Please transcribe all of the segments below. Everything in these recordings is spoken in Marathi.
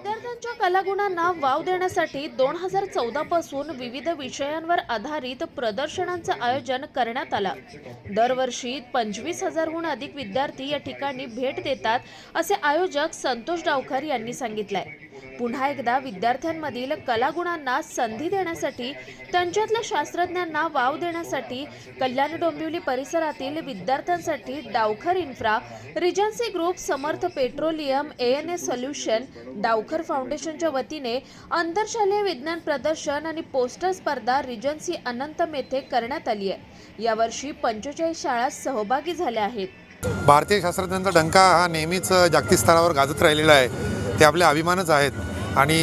विद्यार्थ्यांच्या कलागुणांना वाव देण्यासाठी दोन हजार चौदा पासून विविध विषयांवर आधारित प्रदर्शनांचं आयोजन करण्यात आलं. दरवर्षी पंचवीस हजारहून अधिक विद्यार्थी या ठिकाणी भेट देतात असे आयोजक संतोष डावकर यांनी सांगितलंय. पुन्हा एकदा विद्यार्थ्यांमधील कलागुणांना संधी देण्यासाठी त्यांच्यातल्या शास्त्रज्ञांना वाव देण्यासाठी कल्याण डोंबिवली परिसरातील विद्यार्थ्यांसाठी Dawkhar infra regency group Samarth petroleum A N A solution Dawkhar फाउंडेशनच्या वतीने आंतरशालेय विज्ञान प्रदर्शन आणि पोस्टर स्पर्धा रिजन्सी अनंत मेथे करण्यात आली आहे. यावर्षी पंचेचाळीस शाळा सहभागी झाल्या आहेत. भारतीय शास्त्रज्ञांचा डंका हा नेहमीच जागतिक स्तरावर गाजत राहिलेला आहे. ते आपले अभिमानच आहेत. आणि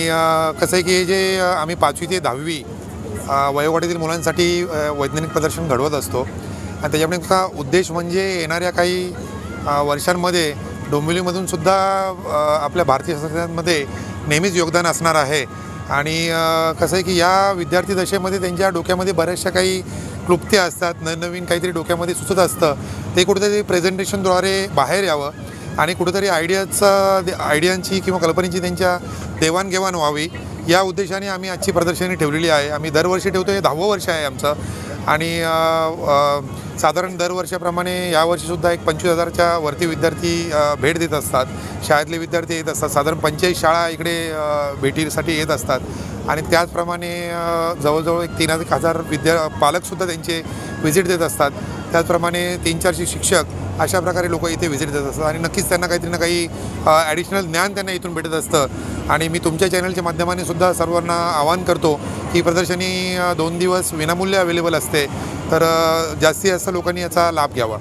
कसं आहे की हे जे आम्ही पाचवी ते दहावी वयोगटातील मुलांसाठी वैज्ञानिक प्रदर्शन घडवत असतो. आणि त्याच्यामुळे उद्देश म्हणजे येणाऱ्या काही वर्षांमध्ये डोंबिवलीमधून सुद्धा आपल्या भारतीय शास्त्रज्ञांमध्ये नेहमीच योगदान असणार आहे. आणि कसं आहे की या विद्यार्थी दशेमध्ये त्यांच्या डोक्यामध्ये बऱ्याचशा काही क्लुप्त्या असतात. नवनवीन काहीतरी डोक्यामध्ये सुचत असतं. ते कुठेतरी प्रेझेंटेशनद्वारे बाहेर यावं. आणि कुठेतरी आयडियाचं आयडियांची किंवा कल्पनेची त्यांच्या देवाणघेवाण व्हावी या उद्देशाने आम्ही आजची प्रदर्शनी ठेवलेली आहे. आम्ही दरवर्षी ठेवतो हे दहावं वर्ष आहे आमचं. आणि साधारण दरवर्षाप्रमाणे यावर्षीसुद्धा एक पंचवीस हजारच्या वरती विद्यार्थी भेट देत असतात. शाळेतले विद्यार्थी येत असतात. साधारण पंचेचाळीस शाळा इकडे भेटीसाठी येत असतात. आणि त्याचप्रमाणे जवळजवळ एक तीन हजार विद्या पालकसुद्धा त्यांचे व्हिजिट देत असतात. त्याचप्रमाणे तीन चारशे शिक्षक अशा प्रकारे लोक इथे व्हिजिट देत असतात. आणि नक्कीच त्यांना काहीतरी ना काही ॲडिशनल ज्ञान त्यांना इथून भेटत असतं. आणि मी तुमच्या चॅनलच्या माध्यमाने सुद्धा सर्वांना आवाहन करतो की प्रदर्शनी दोन दिवस विनामूल्य अवेलेबल असते. तर जास्तीत जास्त लोकांनी याचा लाभ घ्यावा.